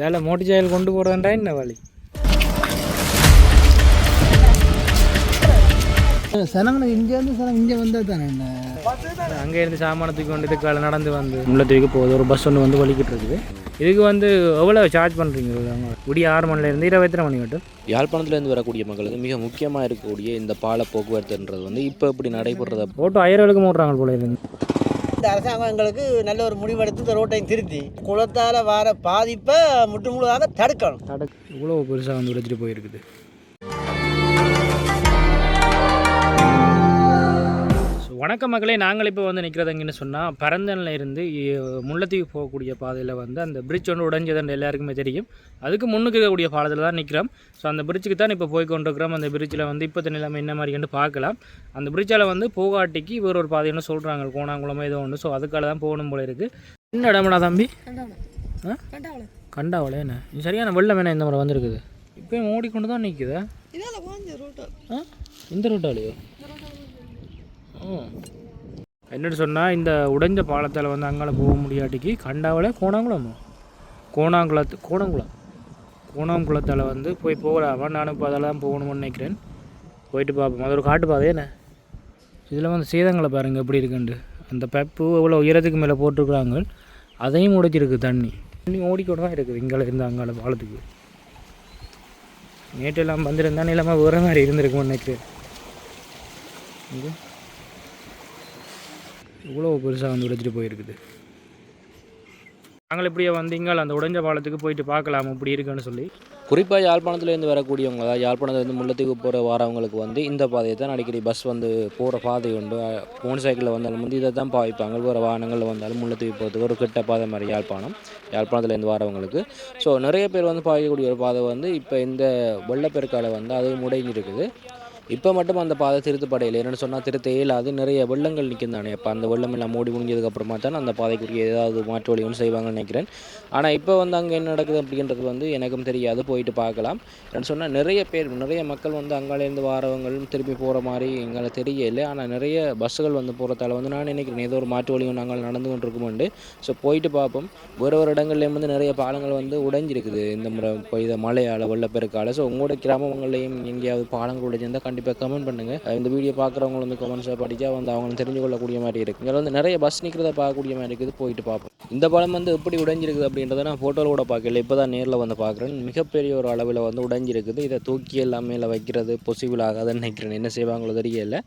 இதால் மோட்டிச்சாயல் கொண்டு போகிறதாண்டா என்ன வழி சனங்க இங்கேருந்து சனம் இங்கே வந்தால் தானே என்ன அங்கே இருந்து சாமானத்துக்கு கொண்டு இதுக்கால நடந்து வந்து முள்ளத்துக்கு போகுது ஒரு பஸ் ஒன்று வந்து வலிக்கிட்டு இருக்குது இதுக்கு வந்து எவ்வளோ சார்ஜ் பண்ணுறீங்க விடிய ஆறு மணிலேருந்து இருபத்தரை மணி மட்டும் யாழ்ப்பாணத்துலேருந்து வரக்கூடிய மக்களுக்கு மிக முக்கியமாக இருக்கக்கூடிய இந்த பால போக்குவரத்துன்றது வந்து இப்போ இப்படி நடைபெறத ஓட்டோ ஆயிரம் மூடுறாங்க போல இருந்து இந்த அரசாங்கம் எங்களுக்கு நல்ல ஒரு முடிவெடுத்து இந்த ரோட்டையும் திருத்தி குளத்தால் வர பாதிப்பை முற்று முழுதாக தடுக்கணும். தடுக்க இவ்வளோ பெருசாக வந்து உடைச்சிட்டு போயிருக்குது. ஸோ வணக்கம் மக்களே நாங்கள் இப்போ வந்து நிற்கிறது எங்கன்னு சொன்னால் பரந்தனில் இருந்து முல்லைத்தீவு போகக்கூடிய பாதையில் வந்து அந்த பிரிட்ஜ் ஒன்று உடைஞ்சதுன்னு எல்லாருக்குமே தெரியும். அதுக்கு முன்னுக்கு இருக்கக்கூடிய பாலத்தில் தான் நிற்கிறோம் ஸோ அந்த பிரிட்ஜுக்கு தான் இப்போ போய் கொண்டிருக்கிறோம் அந்த பிரிட்ஜில் வந்து இப்போ நிலைமை என்ன மாதிரின்னு பார்க்கலாம். அந்த பிரிட்ஜால் வந்து போகாட்டிக்கு வேற ஒரு பாதைன்னு சொல்கிறாங்க கோணாங்குளமோ ஏதோ ஒன்று ஸோ அதுக்காக தான் போகணும் போல இருக்குது என்ன இடம்டா தம்பி? கண்டாவளே. என்ன? சரியான வெள்ளம் வேணா இந்த முறை வந்திருக்குது? இப்போயும் ஓடிக்கொண்டு தான் நிற்குதா ஆ? இந்த ரூட்டாலேயோ என்னென்னு சொன்னால் இந்த உடைஞ்ச பாலத்தால் வந்து அங்கால போக முடியாட்டிக்கு கண்டாவளே கோணாங்குளமோ. கோணாங்குளத்து கோணங்குளம். கோணாங்குளத்தில் வந்து போய் போகலாமா நானும் இப்போ அதெல்லாம் போகணும்னு நினைக்கிறேன். போயிட்டு பார்ப்போம் அது ஒரு காட்டு பாதை என்ன? இதில் வந்து சேதங்களை பாருங்கள் எப்படி இருக்குண்டு அந்த பெப்பு எவ்வளோ உயரத்துக்கு மேலே போட்டிருக்கிறாங்க. அதையும் உடைச்சிருக்கு தண்ணி. தண்ணி ஓடிக்கொண்டு தான் இருக்குது இங்கே இருந்து அங்கால பாலத்துக்கு. நேற்று எல்லாம் வந்திருந்தா நிலமாக வேறு மாதிரி இருந்திருக்கும் நினைக்கிறேன். இது இவ்வளோ பெருசாக வந்து உடைச்சிட்டு போயிருக்குது? நாங்கள் இப்படியே வந்தீங்கள் அந்த உடைஞ்ச பாலத்துக்கு போயிட்டு பார்க்கலாம் இப்படி இருக்குன்னு சொல்லி. குறிப்பாக யாழ்ப்பாணத்துலேருந்து வரக்கூடியவங்க அதாவது யாழ்ப்பாணத்துலேருந்து முள்ளத்துக்கு போகிற வரவங்களுக்கு வந்து இந்த பாதையை தான் அடிக்கடி பஸ் வந்து போகிற பாதை உண்டு. மோட்டர் சைக்கிளில் வந்தாலும் வந்து இதை தான் பாவிப்பாங்க. வேறு வாகனங்களில் வந்தாலும் முள்ளத்துக்கு போகிறதுக்கு ஒரு கிட்ட பாதை மாதிரி யாழ்ப்பாணம் யாழ்ப்பாணத்துலேருந்து வரவங்களுக்கு. ஸோ நிறைய பேர் வந்து பாயக்கூடிய ஒரு பாதை வந்து இப்போ இந்த வெள்ளப்பெருக்கால வந்து அது முடங்கியிருக்குது இப்போ மட்டும் அந்த பாதை திருத்தப்படையில். என்னென்னு சொன்னால் திருத்த இயலாது. நிறைய வெள்ளங்கள் நிற்கும் தானே. அப்போ அந்த வெள்ளம் எல்லாம் மூடி முடிஞ்சதுக்கப்புறமா தான் அந்த பாதைக்குரிய ஏதாவது மாற்று வழி ஒன்று செய்வாங்கன்னு நினைக்கிறேன். ஆனால் இப்போ வந்து அங்கே என்ன நடக்குது அப்படின்றது வந்து எனக்கும் தெரியாது. போயிட்டு பார்க்கலாம். என்னென்னு சொன்னால் நிறைய பேர் நிறைய மக்கள் வந்து அங்காலேருந்து வாரவங்களும் திருப்பி போகிற மாதிரி எங்களை தெரியல. ஆனால் நிறைய பஸ்ஸுகள் வந்து போகிறதால வந்து நான் நினைக்கிறேன் ஏதோ ஒரு மாற்று வழியும் நாங்கள் நடந்து கொண்டிருக்கோம்ண்டு. ஸோ போயிட்டு பார்ப்போம். வேறு ஒரு இடங்கள்லேயும் வந்து நிறைய பாலங்கள் வந்து உடைஞ்சிருக்குது. இந்த முறை பெய்த மழையால் வெள்ளப்பெருக்கால. ஸோ உங்களோட கிராமங்கள்லையும் எங்கேயாவது பாலங்கள் உடைஞ்சிருந்தால் கண்டிப்பாக கமெண்ட் பண்ணுங்கள் இந்த வீடியோ பார்க்குறவங்க வந்து கமெண்ட்ஸாக படித்தா வந்து அவங்களும் தெரிஞ்சு கொள்ளக்கூடிய மாதிரி இருக்குது இங்கே வந்து நிறைய பஸ் நிற்கிறத பார்க்கக்கூடிய மாதிரி இருக்குது. போயிட்டு பார்ப்போம். இந்த பாலம் வந்து எப்படி உடைஞ்சிருக்குது அப்படின்றத நான் ஃபோட்டோவில் கூட பார்க்கல. இப்போ தான் நேரில் வந்து பார்க்குறேன். மிகப்பெரிய ஒரு அளவில் வந்து உடைஞ்சிருக்குது. இதை தூக்கி எல்லாமே இல்லை வைக்கிறது பொசிபிள் ஆகாதுன்னு நினைக்கிறேன். என்ன செய்வாங்களோ தெரியல.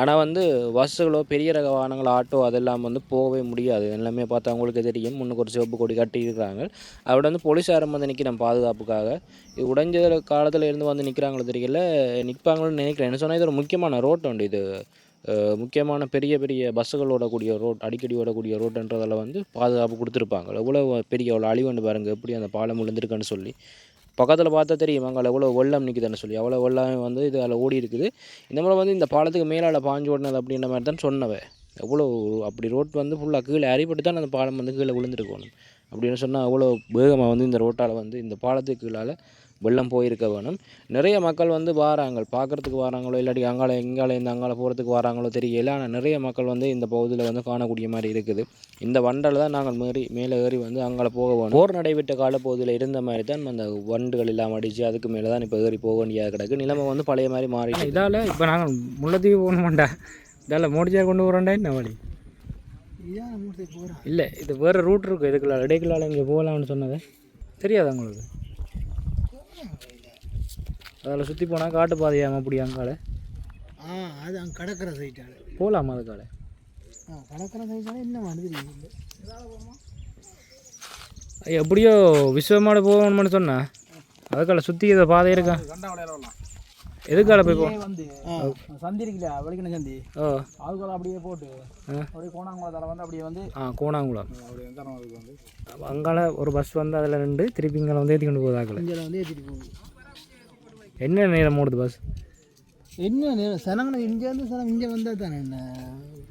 ஆனால் வந்து பஸ்ஸுகளோ பெரிய ரக வாகனங்கள் ஆட்டோ அதெல்லாம் வந்து போகவே முடியாது. எல்லாமே பார்த்தா அவங்களுக்கு தெரியும். முன்னுக்கு ஒரு சிவப்பு கொடி கட்டி இருக்கிறாங்க. அவட வந்து போலீஸாரம் வந்து நிற்கிறேன் பாதுகாப்புக்காக. இது உடைஞ்ச காலத்தில் இருந்து வந்து நிற்கிறாங்களோ தெரியல. நிற்பாங்களோன்னு நினைக்கிறேன். என்ன சொன்னால் இது ஒரு முக்கியமான ரோட் உண்டு. இது முக்கியமான பெரிய பெரிய பஸ்ஸுகள் ஓடக்கூடிய ரோட் அடிக்கடி ஓடக்கூடிய ரோட்டுன்றதில் வந்து பாதுகாப்பு கொடுத்துருப்பாங்க. எவ்வளோ பெரிய அவ்வளோ அழிவுண்டு பாருங்கள் எப்படி அந்த பாலம் விழுந்திருக்குன்னு சொல்லி. பக்கத்தில் பார்த்தா தெரியும். அங்கே எவ்வளோ வெள்ளம் நிற்குதுன்னு சொல்லி. அவ்வளோ வெள்ளம் வந்து இது அதில் ஓடி இருக்குது. இந்த முறை வந்து இந்த பாலத்துக்கு மேலால் பாஞ்சு ஓடினது அப்படின்ற மாதிரி தான் சொன்னவை. எவ்வளோ அப்படி ரோட் வந்து ஃபுல்லாக கீழே அடிபட்டு தான் அந்த பாலம் வந்து கீழே விழுந்துருக்கணும். அப்படின்னு சொன்னால் அவ்வளோ வேகமாக வந்து இந்த ரோட்டால் வந்து இந்த பாலத்துக்கு கீழால் வெள்ளம் போயிருக்க வேணும். நிறைய மக்கள் வந்து வாராங்க பார்க்குறதுக்கு வராங்களோ இல்லாட்டி அங்கால இங்கால இந்த அங்கால போகிறதுக்கு வராங்களோ தெரியல. ஆனால் நிறைய மக்கள் வந்து இந்த பகுதியில் வந்து காணக்கூடிய மாதிரி இருக்குது. இந்த வண்டல் தான் நாங்கள் மேறி மேலே ஏறி வந்து அங்கால போக வேணும். போர் நடைபெற்ற காலப்பகுதியில் இருந்த மாதிரி தான் அந்த வண்டுகள் எல்லாம் அடித்து அதுக்கு மேலே தான் இப்போ ஏறி போக வேண்டியதாக கிடக்கு. நிலைமை வந்து பழைய மாதிரி மாறி இதால் இப்போ நாங்கள் முள்ளத்தீவு போகணுமாண்டா இதால் மோடிச்சா கொண்டு போகிறோண்டா என்ன வழி? இல்லை இது வேறு ரூட் இருக்கும் இதுக்குள்ள இடைக்குள்ளால இங்கே போகலாம்னு சொன்னது. தெரியாதா உங்களுக்கு? அதில் சுற்றி போனால் காட்டு பாதையாம அப்படி அங்கால ஆ அது அங்கே கடற்கரை சைட்டால் போகலாமா அதுக்கால ஆ கடற்கரை சைட்டால் என்ன வருது எப்படியோ விஸ்வமாடு போகணும்னு சொன்னா அதுக்கால சுற்றி இதை பாதை இருக்கா? எதுக்கால போய் போ? வந்து சந்தி இருக்குல்ல வெளுக்கின சந்தி. ஓ. அதுக்குள்ள அப்படியே போட்டு. அப்படியே கோணாங்குளத்தால வந்து அப்படியே வந்து ஆ கோணாங்குளம். அப்படியே வந்து அங்கால ஒரு பஸ் வந்து அதில் ரெண்டு திருப்பி இங்கே வந்து ஏற்றி கொண்டு போதாக்கல இங்கே வந்து ஏற்றிட்டு போகுது. என்ன நேரம் ஓடுது பஸ் என்ன நேரம்? சனங்க இங்கேருந்து சனம் இங்கே வந்தால் தானே என்ன?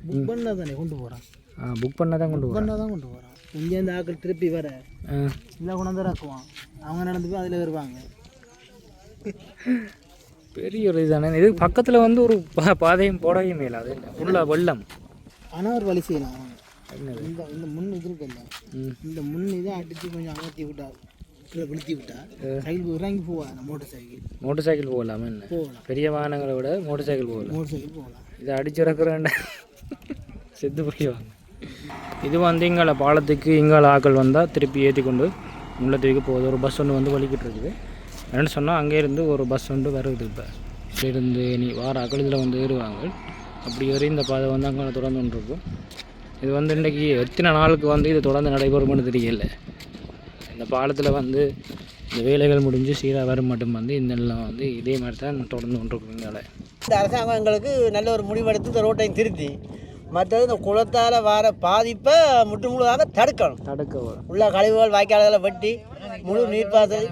புக் பண்ணால் தானே கொண்டு போகிறான்? ஆ புக் பண்ணால் தான் கொண்டு புக் போகிறேன். பண்ணால் தான் கொண்டு போகிறான். இங்கேருந்து ஆக்கள் திருப்பி வர இல்லை கொண்டாந்து இறக்குவான். அவங்க நடந்து போய் அதில் வருவாங்க. பெரிய ஒரு இதுதானே. இது பக்கத்தில் வந்து ஒரு பாதையும் போடவே மேல. அது ஃபுல்லாக வெள்ளம். ஆனால் ஒரு வழி செய்யலாம். இந்த இந்த முன் இது இருக்குல்ல. இந்த முன் இதை அடித்து கொஞ்சம் அமர்த்தி விட்டார். கீழே விழுத்தி விட்டா சைக்கிள் இறங்கி போவாங்க மோட்டர் சைக்கிள் மோட்டர் சைக்கிள் போகலாமா என்ன? போகலாம். பெரிய வாகனங்களை விட மோட்டர் சைக்கிள் போகலாம். மோட்டர் சைக்கிள் போகலாம். இதை அடிச்சிறக்குறேன்டா செத்து போயிடுவாங்க. இது வந்து இங்கால பாலத்துக்கு இங்கால ஆக்கள் வந்தால் திருப்பி ஏற்றி கொண்டு முள்ளத்தீவுக்கு போகுது. ஒரு பஸ் ஒன்று வந்து வலிக்கிட்டு இருக்குது. என்னென்னு சொன்னால் அங்கேருந்து ஒரு பஸ் ஒன்று வருது இப்போ. இருந்து நீ வார இதில் வந்து ஏறுவாங்க. அப்படி ஏறி இந்த பாதை வந்து அங்கே தொடர்ந்து இருக்கும் இது வந்து இன்றைக்கி எத்தனை நாளுக்கு வந்து இது தொடர்ந்து நடைபெறும்னு தெரியல. இந்த பாலத்தில் வந்து இந்த வேலைகள் முடிஞ்சு சீராக வரும் மட்டும் வந்து இந்த நிலம் வந்து இதே மாதிரி தான் தொடர்ந்து கொண்டிருக்கும் இங்கால இந்த அரசாங்கம் எங்களுக்கு நல்ல ஒரு முடிவெடுத்து இந்த ரோட்டையும் திருத்தி மற்றது இந்த குளத்தால் வர பாதிப்பை முற்று முழுதாக தடுக்கணும். தடுக்க உள்ள கழிவுகள் வாய்க்கால்களை வெட்டி முழு நீர்ப்பாசல்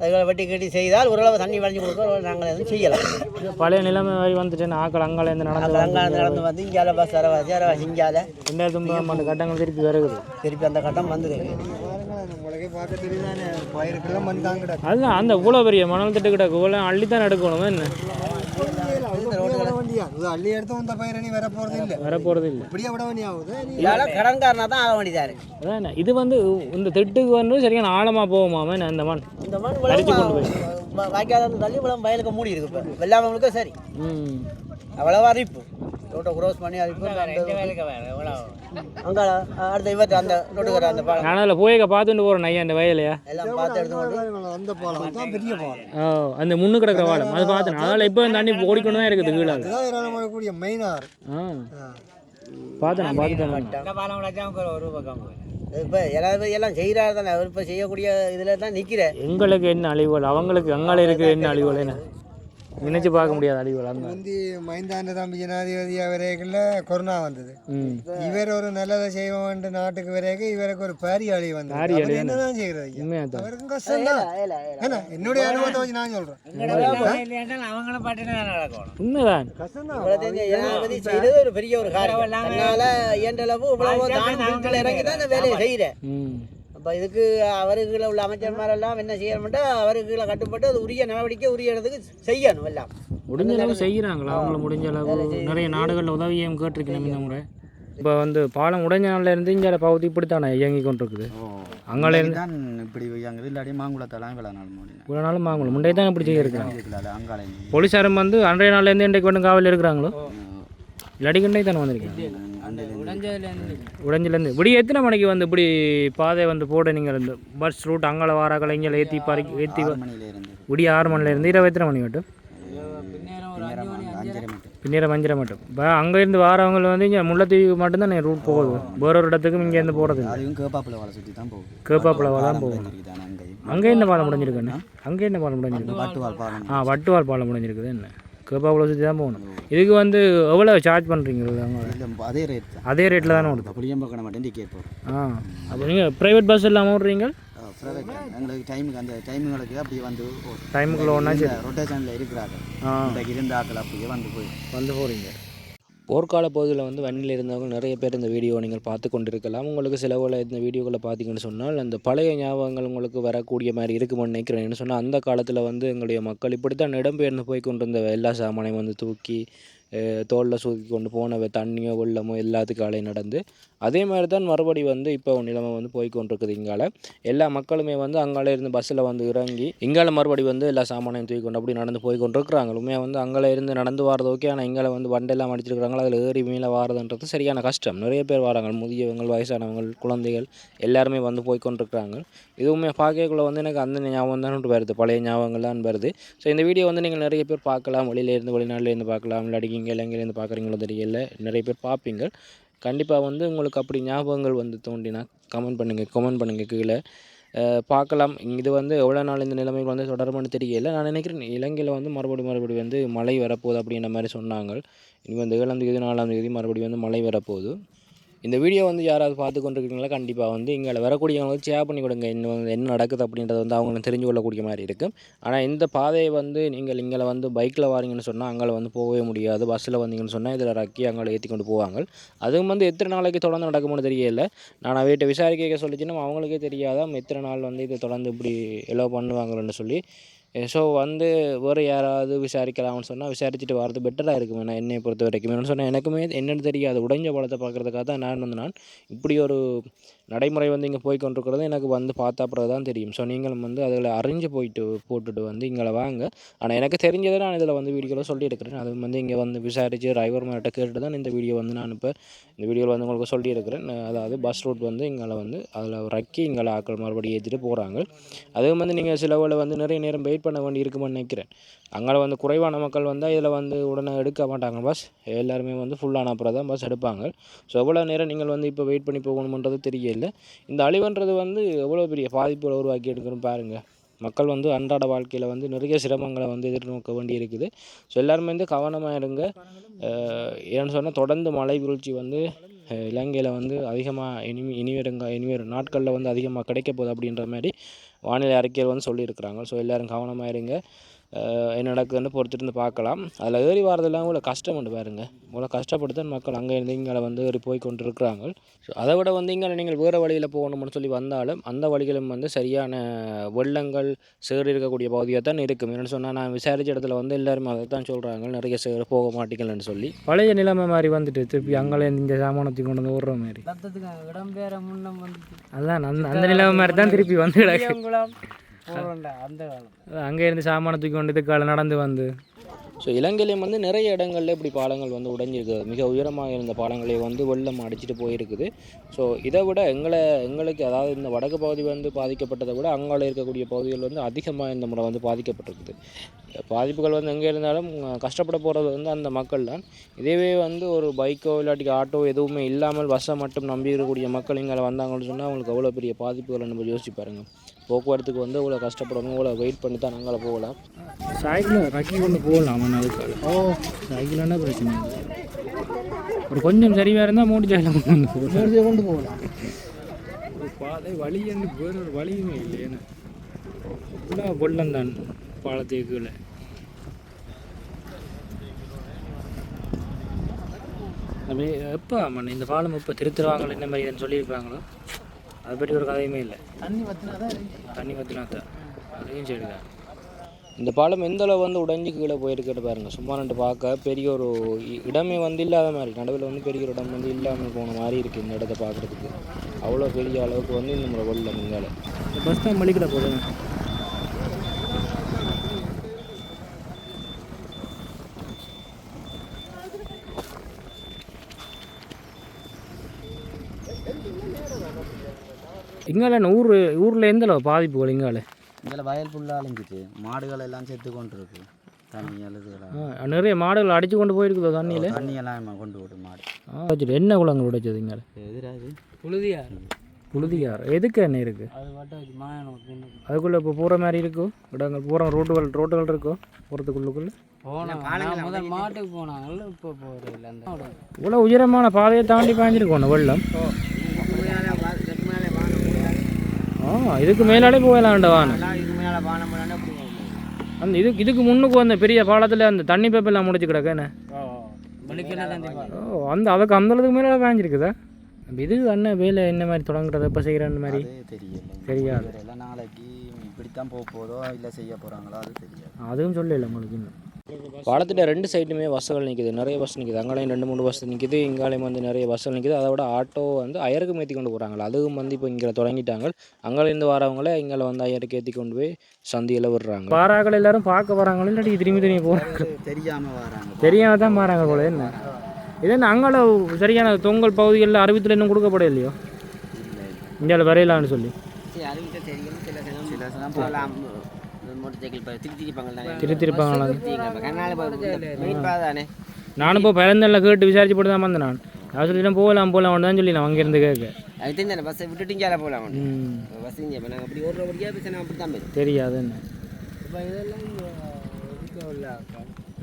அதுகளை வெட்டி கட்டி செய்தால் ஓரளவு தண்ணி வளைஞ்சு கொடுக்க நாங்கள் எதுவும் செய்யலாம் பழைய நிலைமை மாதிரி வந்துட்டு ஆக்கள் அங்காலேருந்து நடந்து அங்கே அங்கே நடந்து வந்து இங்கால பஸ் அரவாசி அரவாசி இங்கால. ரெண்டாயிரத்தி ஒன்பதாம் ஆண்டு கட்டங்கள் திருப்பி வருகுது திருப்பி அந்த கட்டம் வந்துருக்கு. அதுதான் அந்த இவ்வளோ பெரிய மணல் திட்டு கிடக்கு. இவ்வளோ அள்ளித்தான் எடுக்கணும் என்ன? அள்ளி எடுத்து இந்த பயிரணி வர போறது இல்ல. வர போகிறது இல்லை. இப்படியே விட வேண்டிய ஆகுது. இதெல்லாம் கடன்காரனா தான் ஆக வேண்டியதாக இருக்கு. அதான் இது வந்து இந்த திட்டுக்கு வந்து சரியான ஆழமாக போகுமாமே என்ன இந்த மண்? இந்த மண் அடிச்சு கொண்டு போய். வாய்க்காத அந்த தள்ளி வயலுக்கு மூடி இருக்கு இப்போ வெள்ளாமங்களுக்கும் சரி. ம். அவ்வளவா அரிப்பு ரோட்டை க்ரோஸ் பண்ணி அரிப்பு அங்கே அடுத்த இவத்து அந்த ரோட்டுக்கிற அந்த பாலம் நான் அதில் போய் பார்த்துட்டு போகிறேன் ஐயா அந்த வயலையா எல்லாம் பார்த்து எடுத்து அந்த பாலம் தான் பெரிய பாலம் ஓ அந்த முன்னு கிடக்கிற வாழம் அது பார்த்தேன் அதில் இப்போ தண்ணி ஓடிக்கொண்டு தான் இருக்குது ஏராளம் வரக்கூடிய மெயினார் ஆ. பார்த்தேன் பார்த்துட்டேன் இப்போ எல்லாரும் எல்லாம் செய்கிறாரு தானே அவர் இப்போ செய்யக்கூடிய இதில் தான் நிற்கிறேன் எங்களுக்கு என்ன அழிவுகள்? அவங்களுக்கு அங்கால இருக்கிற என்ன அழிவுகள்? என்ன? நினைச்சு பார்க்க முடியாத அழிவுகள் அந்த முந்தி மைந்தாண்ட தம்பி ஜனாதிபதியா வரைக்குள்ள கொரோனா வந்தது. இவர் ஒரு நல்லதை செய்வோம் நாட்டுக்கு வரைக்கும் இவருக்கு ஒரு பாரிய அழி வந்தது. அவர் என்னதான் செய்யறது அவருக்கும் கஷ்டம் தான். என்னுடைய அனுபவத்தை வச்சு நான் சொல்றேன். உண்மைதான். கஷ்டம் தான். ஜனாதிபதி ஒரு பெரிய ஒரு காரியம். தன்னால் இயன்ற அளவு இவ்வளவோ தானும் வீட்டில் இறங்கி தான் வேலையை செய்கிறேன் ம். அப்போ இதுக்கு அவருக்குள்ள உள்ள அமைச்சர்மாரெல்லாம் என்ன செய்யணும்ட்டா அவருக்குள்ள கட்டுப்பட்டு அது உரிய நடவடிக்கை உரிய இடத்துக்கு செய்யணும் எல்லாம். முடிஞ்ச அளவு செய்கிறாங்களா? அவங்கள முடிஞ்ச அளவு நிறைய நாடுகளில் உதவியும் கேட்டிருக்கணும் இந்த முறை. இப்போ வந்து பாலம் உடைஞ்ச நாள்ல இருந்து இங்கே பகுதி இப்படித்தானே இயங்கி கொண்டிருக்குது? இருந்து தான் இப்படி அங்கே இல்லாட்டி மாங்குளத்தெல்லாம் விழா நாள் முடியும் இவ்வளோ நாளும் வாங்கணும் முண்டே தான் இப்படி செய்ய இருக்கிறாங்க இருக்கல அங்காள போலீஸாரும் வந்து அன்றைய நாள்லேருந்து இன்றைக்கு வந்து காவல் இருக்கிறாங்களோ? இல்லாட்டி கண்டே தானே வந்திருக்காங்க உடஞ்சிலேருந்து இப்படி எத்தனை மணிக்கு வந்து இப்படி பாதை வந்து போட நீங்கள் இந்த பஸ் ரூட் அங்கால வாராக்கள் இங்கே ஏற்றி பறி ஏற்றி இருந்து விடிய ஆறு மணிலேருந்து இரவு எத்தனை மணி மட்டும்? பின்னேரம் அஞ்சரை மட்டும். இப்போ அங்கேருந்து வாரவங்க வந்து இங்கே முல்லைத்தீவு மட்டும்தான் ரூட் போகுது? வேற ஒரு இடத்துக்கும் இங்கேருந்து போகிறது கேப்பாப்பில் வலை சுற்றி தான் போகுது. கேப்பாப்பில் தான் போகும் தான் அங்கேயும். அங்கே என்ன பாலம் முடிஞ்சிருக்குண்ணே? அங்கே என்ன பாலம் முடிஞ்சிருக்கு ஆ வட்டுவால் பாலம் முடிஞ்சிருக்குது என்ன? கேப்பாப்பில் சுற்றி தான் போகணும். இதுக்கு வந்து எவ்வளோ சார்ஜ் பண்ணுறீங்க அங்கே இல்லை அதே ரேட் அதே ரேட்டில் தானே ஓடுது. புளியம்பக்கம் மட்டும் டிக்கெட் போகும் ஆ அப்போ நீங்கள் ப்ரைவேட் பஸ் இல்லாமல் ஓடுறீங்க? எங்களுக்கு டைமுக்கு அந்த டைமுங்களுக்கு அப்படியே வந்து டைமுக்குள்ள ஒன்றா ரொட்டேஷனில் இருக்கிறாங்க. இன்றைக்கு இருந்த ஆக்கள் அப்படியே வந்து போய் வந்து போகிறீங்க போர்க்கால பகுதியில் வந்து வண்டியில் இருந்தவங்க நிறைய பேர் இந்த வீடியோ நீங்கள் பார்த்து கொண்டிருக்கலாம் உங்களுக்கு சில இந்த வீடியோக்களை பார்த்தீங்கன்னு சொன்னால் அந்த பழைய ஞாபகங்கள் உங்களுக்கு வரக்கூடிய மாதிரி இருக்குமென்னு நினைக்கிறேன்னு சொன்னால் அந்த காலத்தில் வந்து எங்களுடைய மக்கள் இப்படி தான் இடம்பெயர்ந்து போய் கொண்டிருந்த எல்லா சாமானையும் வந்து தூக்கி தோளில் சூக்கி கொண்டு போன தண்ணியோ வெள்ளமோ எல்லாத்துக்கும் அலை நடந்து அதே மாதிரி தான் மறுபடி வந்து இப்போ நிலைமை வந்து போய் கொண்டிருக்குது இங்கால. எல்லா மக்களுமே வந்து அங்காலே இருந்து பஸ்ஸில் வந்து இறங்கி இங்கால மறுபடி வந்து எல்லா சாமானையும் தூக்கி கொண்டு அப்படி நடந்து போய் கொண்டிருக்கிறாங்க. உண்மையாக வந்து அங்கே இருந்து நடந்து வரது ஓகே ஆனால் இங்கே வந்து வண்டெல்லாம் அடிச்சிருக்கிறாங்களா? அதில் ஏறி மேலே வாரதுன்றது சரியான கஷ்டம். நிறைய பேர் வராங்க. முதியவங்க வயசானவங்க குழந்தைகள் எல்லாருமே வந்து போய் கொண்டிருக்கிறாங்க. இதுவுமே பார்க்கக்குள்ள வந்து எனக்கு அந்த ஞாபகம் தான் வருது. பழைய ஞாபகங்கள் தான் வருது. ஸோ இந்த வீடியோ வந்து நீங்கள் நிறைய பேர் பார்க்கலாம். வெளியிலேருந்து வெளிநாட்டிலேருந்து இருந்து பார்க்கலாம். இல்லாட்டி நீங்கள் எங்கேருந்து பார்க்குறீங்களோ தெரியல நிறைய பேர் பார்ப்பீங்க. கண்டிப்பாக வந்து உங்களுக்கு அப்படி ஞாபகங்கள் வந்து தோண்டினா கமெண்ட் பண்ணுங்கள் கமெண்ட் பண்ணுங்கள் கீழே. பார்க்கலாம். இது வந்து எவ்வளோ நாள் இந்த நிலைமைகள் வந்து தொடரும்னு தெரியல. நான் நினைக்கிறேன் இலங்கையில் வந்து மறுபடி மறுபடி வந்து மழை வரப்போகுது அப்படின்ற மாதிரி சொன்னாங்க. இனி வந்து ஏழாம் தேதி நாலாம் தேதி மறுபடியும் வந்து மழை வரப்போகுது. இந்த வீடியோ வந்து யாராவது பார்த்து கொண்டிருக்கீங்களா? கண்டிப்பாக வந்து இங்கே வரக்கூடியவங்களுக்கு ஷேர் பண்ணி கொடுங்க. இன்னும் வந்து என்ன நடக்குது அப்படின்றது வந்து அவங்களும் தெரிஞ்சு கொள்ளக்கூடிய மாதிரி இருக்குது ஆனால் இந்த பாதையை வந்து நீங்கள் இங்கே வந்து பைக்கில் வாரீங்கன்னு சொன்னால் அங்கே வந்து போகவே முடியாது. பஸ்ஸில் வந்தீங்கன்னு சொன்னால் இதில் ரக்கி அங்கே ஏற்றி கொண்டு போவாங்க. அதுவும் வந்து எத்தனை நாளைக்கு தொடர்ந்து நடக்கும்னு தெரியல. நான் வீட்டை விசாரிக்க சொல்லிச்சுன்னா அவங்களுக்கே தெரியாதான் எத்தனை நாள் வந்து இதை தொடர்ந்து இப்படி எலோ பண்ணுவாங்கன்னு சொல்லி. ஸோ வந்து வேறு யாராவது விசாரிக்கலாம்னு சொன்னால் விசாரிச்சுட்டு வரது பெட்டராக இருக்கும் நான் என்னை பொறுத்த வரைக்கும் என்னென்னு சொன்னால் எனக்குமே என்னென்னு தெரியாது உடைஞ்ச படத்தை பார்க்குறதுக்காக தான் நான் வந்து நான் இப்படி ஒரு நடைமுறை வந்து இங்கே போய் கொண்டிருக்கிறது எனக்கு வந்து பார்த்தா அப்புறம் தான் தெரியும். ஸோ நீங்களும் வந்து அதில் அறிஞ்சு போயிட்டு போட்டுட்டு வந்து இங்கே வாங்க. ஆனால் எனக்கு தெரிஞ்சதை நான் இதில் வந்து வீடியோவில் சொல்லியிருக்கிறேன் அது வந்து இங்கே வந்து விசாரித்து டிரைவர் மேட்ட கேட்டு தான் இந்த வீடியோ வந்து நான் இப்போ இந்த வீடியோவில் வந்து உங்களுக்கு சொல்லியிருக்கிறேன் அதாவது பஸ் ரூட் வந்து இங்கே வந்து அதில் ரக்கி இங்கே ஆக்கள் மறுபடியும் ஏற்றிட்டு போகிறாங்க. அதுவும் வந்து நீங்கள் சில வந்து நிறைய நேரம் வெயிட் பண்ண வேண்டி இருக்குமென்னு நினைக்கிறேன். அங்கே வந்து குறைவான மக்கள் வந்தால் இதில் வந்து உடனே எடுக்க மாட்டாங்க பஸ் எல்லாருமே வந்து ஃபுல்லான அப்புறம் தான் பஸ் எடுப்பாங்க. ஸோ எவ்வளோ நேரம் நீங்கள் வந்து இப்போ வெயிட் பண்ணி போகணுமன்றது தெரியல. இந்த அழிவுன்றது வந்து எவ்வளோ பெரிய பாதிப்புகளை உருவாக்கி எடுக்கணும் பாருங்கள் மக்கள் வந்து அன்றாட வாழ்க்கையில் வந்து நிறைய சிரமங்களை வந்து எதிர்நோக்க வேண்டி இருக்குது. ஸோ எல்லாருமே வந்து கவனமாக இருங்க. ஏன்னு சொன்னால் தொடர்ந்து மழை வீழ்ச்சி வந்து இலங்கையில் வந்து அதிகமாக இனி இனிவருங்க இனிவரும் நாட்களில் வந்து அதிகமாக கிடைக்க போகுது அப்படின்ற மாதிரி வானிலை அறிக்கையில் வந்து சொல்லியிருக்கிறாங்க. ஸோ எல்லோரும் கவனமாக இருங்க. என்ன நடக்குதுன்னு பொறுத்திட்டு இருந்து பார்க்கலாம். அதில் ஏறி வரதெல்லாம் இவ்வளோ கஷ்டம் உண்டு பாருங்க. இவ்வளோ கஷ்டப்பட்டு தான் மக்கள் அங்கே இருந்து இங்கே வந்து ஏறி போய் கொண்டு இருக்கிறாங்க ஸோ அதை விட வந்து இங்கே நீங்கள் வேறு வழியில் போகணும்னு சொல்லி வந்தாலும் அந்த வழிகளும் வந்து சரியான வெள்ளங்கள் சேறு இருக்கக்கூடிய பகுதியாக தான் இருக்கும். என்னென்னு சொன்னால் நான் விசாரித்த இடத்துல வந்து எல்லாருமே அதை தான் சொல்கிறாங்க நிறைய சேறு போக மாட்டீங்கன்னு சொல்லி. பழைய நிலைமை மாதிரி வந்துட்டு திருப்பி அங்கே இந்த சாமானத்தையும் கொண்டு வந்து விடுற மாதிரி. அதான் அந்த அந்த நிலைமை மாதிரி தான் திருப்பி வந்து கிடக்கு. அங்கே இருந்து சாமானை தூக்கி கொண்டு இதுக்கால நடந்து வந்து. ஸோ இலங்கையிலையும் வந்து நிறைய இடங்கள்ல இப்படி பாலங்கள் வந்து உடைஞ்சிருக்கு. மிக உயரமாக இருந்த பாலங்களை வந்து வெள்ளம் அடிச்சிட்டு போயிருக்குது. ஸோ இதை விட எங்களை எங்களுக்கு அதாவது இந்த வடக்கு பகுதி வந்து பாதிக்கப்பட்டதை விட அங்கால இருக்கக்கூடிய பகுதிகள் வந்து அதிகமாக இந்த முறை வந்து பாதிக்கப்பட்டிருக்குது. பாதிப்புகள் வந்து எங்கே இருந்தாலும் கஷ்டப்பட போகிறது வந்து அந்த மக்கள் தான். இதுவே வந்து ஒரு பைக்கோ இல்லாட்டி ஆட்டோ எதுவுமே இல்லாமல் பஸ்ஸை மட்டும் நம்பி இருக்கக்கூடிய மக்கள் இங்கே வந்தாங்கன்னு சொன்னால் அவங்களுக்கு அவ்வளோ பெரிய பாதிப்புகளை நம்ம யோசிச்சு பாருங்க. போக்குவரத்துக்கு வந்து இவ்வளோ கஷ்டப்படணும் இவ்வளோ வெயிட் பண்ணி தான் நாங்கள் போகலாம். சைக்கிள் ரக்கி கொண்டு போகலாம் அவன் அதுக்கால ஓ. சைக்கிள்னா பிரச்சனை ஒரு கொஞ்சம் சரியாக இருந்தால் மூடி சைக்கிள் கொண்டு வந்து போகலாம். கொண்டு போகலாம். ஒரு பாதை வழி என்று வேற ஒரு வழியுமே இல்லை. ஏன்னா ஃபுல்லாக வெள்ளம் தான் பாலத்துக்கு கீழே அப்படியே எப்போ ஆமாம் இந்த பாலம் இப்போ திருத்துருவாங்களோ இந்த மாதிரி சொல்லியிருக்காங்களோ அதை பற்றி ஒரு கதையுமே இல்லை. தண்ணி வத்தினாதான் தண்ணி பற்றினா தான். அதையும் சரி தான் இந்த பாலம் எந்த அளவு வந்து உடைஞ்சு கீழே போயிருக்கிறது பாருங்க. சும்மா ரெண்டு பார்க்க. பெரிய ஒரு இடமே வந்து இல்லாத மாதிரி. நடுவில் வந்து பெரிய ஒரு இடம் வந்து இல்லாமல் போன மாதிரி இருக்குது இந்த இடத்த பார்க்குறதுக்கு. அவ்வளோ பெரிய அளவுக்கு வந்து இந்த முறை வெள்ளம் இங்கால இந்த பஸ் தான் மளிகடை போதுங்க இங்கால ஊர் ஊரில் எந்த அளவு பாதிப்புகள் இங்கால? இதில் வயல் ஃபுல்லாக அழிஞ்சிட்டு மாடுகள் எல்லாம் செத்து கொண்டு இருக்கு தண்ணி அழுதுகளாம் ஆ, நிறைய மாடுகள் அடித்து கொண்டு போயிருக்குதோ தண்ணியில்? தண்ணி எல்லாம் கொண்டு விடும் மாடு. வச்சுட்டு என்ன குளங்கள் உடைச்சது இங்கால? எதிராது? புழுதியா புழுதியார் எதுக்கு என்ன இருக்குது அது மட்டும் அதுக்குள்ளே இப்போ போகிற மாதிரி இருக்கோ? இடங்கள் பூரா ரோட்டுகள் ரோட்டுகள் இருக்கோ? போகிறதுக்குள்ளுக்குள்ளே போனாங்க முதல் மாட்டுக்கு போனாங்கல்ல இப்போ போகிறதில்ல அந்த இவ்வளோ உயரமான பாதையை தாண்டி பாய்ஞ்சிருக்கோம் வெள்ளம் ஆ இதுக்கு மேலாலே அப்படி அந்த இதுக்கு இதுக்கு முன்னுக்கு அந்த பெரிய பாலத்தில் அந்த தண்ணி பேப்பெல்லாம் முடிச்சு கிடக்கு என்ன? வலிக்கணும் தந்தி ஓ. அந்த அதுக்கு அந்த அளவுக்கு மேலே பாய்ஞ்சிருக்குதா அப்ப இது அண்ணன் வேலை என்ன மாதிரி தொடங்குறது எப்போ செய்கிறேன்னு மாதிரி? தெரியல தெரியாது. நாளைக்கு இப்படித்தான் போக போதோ இல்லை செய்ய போகிறாங்களோ அது தெரியாது. அதுவும் சொல்லல உங்களுக்கு இன்னும். பாலத்தில் ரெண்டு சைடுமே பஸ்ஸுகள் நிற்கிது நிறைய பஸ் நிற்கிது அங்கேயும் ரெண்டு மூணு பஸ் நிற்கிது இங்காலையும் வந்து நிறைய பஸ்ஸுகள் நிற்கிது அதை விட ஆட்டோ வந்து அயருக்கு ஏற்றி கொண்டு போகிறாங்க அதுவும் வந்து இப்போ இங்கே தொடங்கிட்டாங்க அங்கேருந்து வரவங்களே இங்கே வந்து அயருக்கு ஏற்றி கொண்டு போய் சந்தியில் விடுறாங்க பாராக்கள் எல்லாரும் பார்க்க வராங்களோ இல்லாட்டி திரும்பி திரும்பி போகிறாங்க தெரியாமல் வராங்க தெரியாம தான் மாறாங்க போல என்ன இது என்ன அங்கால சரியான தொங்கல் பகுதிகளில் அறிவித்தில் இன்னும் கொடுக்கப்பட இல்லையோ இல்லை இந்தியாவில் வரையலான்னு சொல்லி அறிவிட்ட தெரியும் சில சனம் சில திருத்திருப்பாங்களா நானும் இப்போ பிறந்தெல்லாம் கேட்டு விசாரிச்சு போட்டு தான் வந்தேன் நான். நான் சொல்லிட்டேன் போகலாம் போகலாம் தான் சொல்லி நான் அங்கேருந்து கேட்க. அது தெரிஞ்சு பஸ்ஸை விட்டுட்டு இங்கே போகலாம் பஸ் இங்கே நாங்கள் அப்படி பேசினா அப்படி தான் தெரியாது என்ன? இப்போ இதெல்லாம்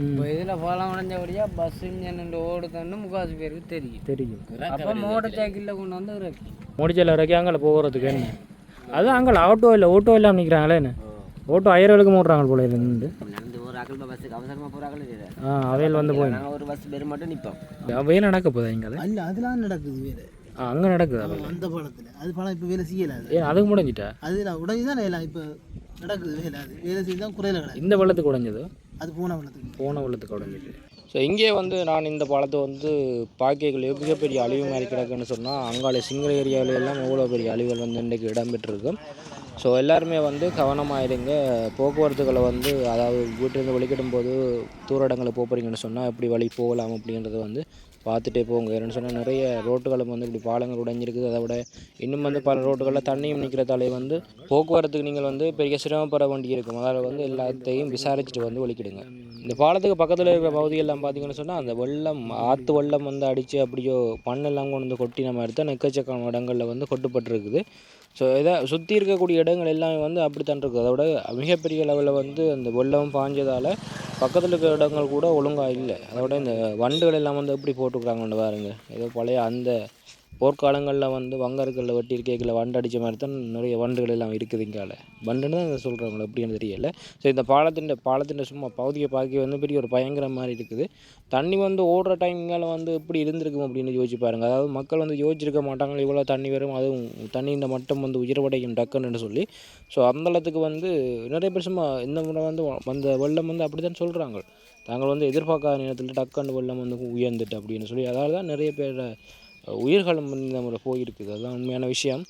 இப்போ இதில் பாலம் உடஞ்சபடியாக பஸ் இன்ஜின் ஓடுதுன்னு முக்காசு பேருக்கு தெரியும். தெரியும். அப்போ மோட்டர் சைக்கிளில் கொண்டு வந்து இறக்கி. முடிச்சல வரைக்கும் அங்கே போகிறதுக்கு என்ன? அது அங்கே ஆட்டோ இல்லை ஓட்டோ இல்லாமல் நிற்கிறாங்களே என்ன? ஓட்டோ ஐயர்களுக்கு மூடுறாங்க போல இருந்து. நடந்து ஒரு ஆக்கள் பஸ்ஸுக்கு அவசரமாக போகிற ஆக்கள் இல்லை ஆ அவையில் வந்து போய். ஒரு பஸ் பேர் மட்டும் நிற்போம் அவையே நடக்க போதா இங்கே அது? இல்லை அதெல்லாம் நடக்குது வேலை ஆ அங்கே நடக்குது அந்த பாலத்தில். அது பணம் இப்போ வேலை செய்யலை அது. ஏன் அதுக்கு முடிஞ்சிட்டா? அது நான் உடனே தான் எல்லாம் இப்போ நடக்குது வேலை. அது வேலை செய்து தான் குறையில கிடக்கு. இந்த வெள்ளத்துக்கு உடைஞ்சது? அது போன வெள்ளத்துக்கு. போன வெள்ளத்துக்கு உடைஞ்சது. ஸோ இங்கே வந்து நான் இந்த பாலத்தை வந்து பார்க்கக்குள்ளே மிகப்பெரிய அழிவு மாதிரி கிடக்குன்னு சொன்னால் அங்காள சிங்கள ஏரியாவில எல்லாம் எவ்வளோ பெரிய அழிவுகள் வந்து இன்றைக்கு இடம்பெற்றிருக்கும். ஸோ எல்லாருமே வந்து கவனமாக இருங்க போக்குவரத்துகளை வந்து அதாவது வீட்டிலேருந்து வெளிக்கிடும் போது தூர போகிறீங்கன்னு சொன்னால் எப்படி வழி போகலாம் அப்படின்றத வந்து பார்த்துட்டே போங்க. ஏன்னு சொன்னால் நிறைய ரோட்டுகளும் வந்து இப்படி பாலங்கள் உடைஞ்சிருக்குது. அதை விட இன்னும் வந்து பல ரோட்டுகளில் தண்ணியும் நிற்கிறதாலே வந்து போக்குவரத்துக்கு நீங்கள் வந்து பெரிய சிரமப்பட வேண்டி இருக்கும் அதில் வந்து எல்லாத்தையும் விசாரிச்சுட்டு வந்து ஒழிக்கிடுங்க இந்த பாலத்துக்கு பக்கத்தில் இருக்கிற பகுதியெல்லாம் பார்த்தீங்கன்னு சொன்னால் அந்த வெள்ளம் ஆற்று வெள்ளம் வந்து அடித்து அப்படியோ மண்ணெல்லாம் கொண்டு வந்து கொட்டின மாதிரி தான் நெக்கச்சக்கம் இடங்களில் வந்து கொட்டுப்பட்டிருக்குது. ஸோ இதை சுற்றி இருக்கக்கூடிய இடங்கள் எல்லாமே வந்து அப்படித்தான் இருக்குது அதோட மிகப்பெரிய லெவலில் வந்து அந்த வெள்ளம் பாஞ்சதால் பக்கத்தில் இருக்கிற இடங்கள் கூட ஒழுங்காக இல்லை. அதோட இந்த வண்டுகள் எல்லாம் வந்து எப்படி போட்டுக்கிறாங்கன்னு பாருங்கள் ஏதோ பழைய அந்த போர்க்காலங்களில் வந்து வங்கர்களில் வெட்டி இருக்கைகளில் வண்டு அடித்த மாதிரி தான் நிறைய வண்டுகள் எல்லாம் இருக்குது இங்கால. வண்டுன்னு தான் சொல்கிறாங்களோ எப்படின்னு தெரியல. ஸோ இந்த பாலத்தின் பாலத்தின் சும்மா பகுதியை பார்க்க வந்து பெரிய ஒரு பயங்கர மாதிரி இருக்குது. தண்ணி வந்து ஓடுற டைம்கால வந்து எப்படி இருந்திருக்கும் அப்படின்னு யோசிச்சு பாருங்க. அதாவது மக்கள் வந்து யோசிச்சிருக்க மாட்டாங்க இவ்வளோ தண்ணி வரும் அதுவும் தண்ணியின் மட்டம் வந்து உயர்வடையும் டக்குன்னு சொல்லி. ஸோ அந்தளத்துக்கு வந்து நிறைய பேர் சும்மா இந்த முறை வந்து அந்த வெள்ளம் வந்து அப்படி தான் சொல்கிறாங்க தாங்கள் வந்து எதிர்பார்க்காத நேரத்தில் டக்குன்னு வெள்ளம் வந்து உயர்ந்துட்டு அப்படின்னு சொல்லி அதால் தான் நிறைய பேர் உயிர்களும் வந்து இந்த முறை போயிருக்குது. அதுதான் உண்மையான விஷயம்.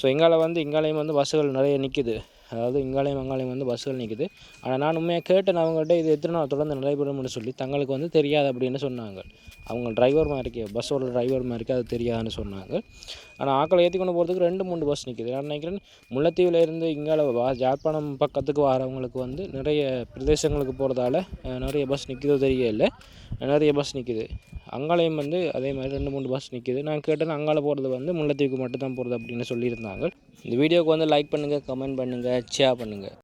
ஸோ எங்கால வந்து இங்காலையும் வந்து பஸ்ஸுகள் நிறைய நிற்குது அதாவது இங்காலையும் அங்காலையும் வந்து பஸ்ஸுகள் நிற்குது ஆனால் நான் உண்மையாக கேட்டேன். அவங்ககிட்ட இது எத்தனை நாள் தொடர்ந்து நடைபெறும்னு சொல்லி தங்களுக்கு வந்து தெரியாது அப்படின்னு சொன்னாங்க. அவங்க டிரைவர் மாதிரி பஸ்ஸோட டிரைவர் மாதிரி அது தெரியாதுன்னு சொன்னாங்க. ஆனால் ஆக்களை ஏற்றி கொண்டு போகிறதுக்கு ரெண்டு மூணு பஸ் நிற்கிது நான் நினைக்கிறேன் முல்லைத்தீவில் இருந்து இங்கால வா ஜாழ்ப்பாணம் பக்கத்துக்கு வரவங்களுக்கு வந்து நிறைய பிரதேசங்களுக்கு போகிறதால நிறைய பஸ் நிற்கிதோ தெரியல நிறைய பஸ் நிற்கிது அங்காலையும் வந்து அதே மாதிரி ரெண்டு மூணு பஸ் நிற்கிது நான் கேட்டது அங்கால போகிறது வந்து முல்லைத்தீவுக்கு மட்டும் தான் போகிறது அப்படின்னு சொல்லியிருந்தாங்க. இந்த வீடியோவுக்கு வந்து லைக் பண்ணுங்கள் கமெண்ட் பண்ணுங்கள் ஷேர் பண்ணுங்கள்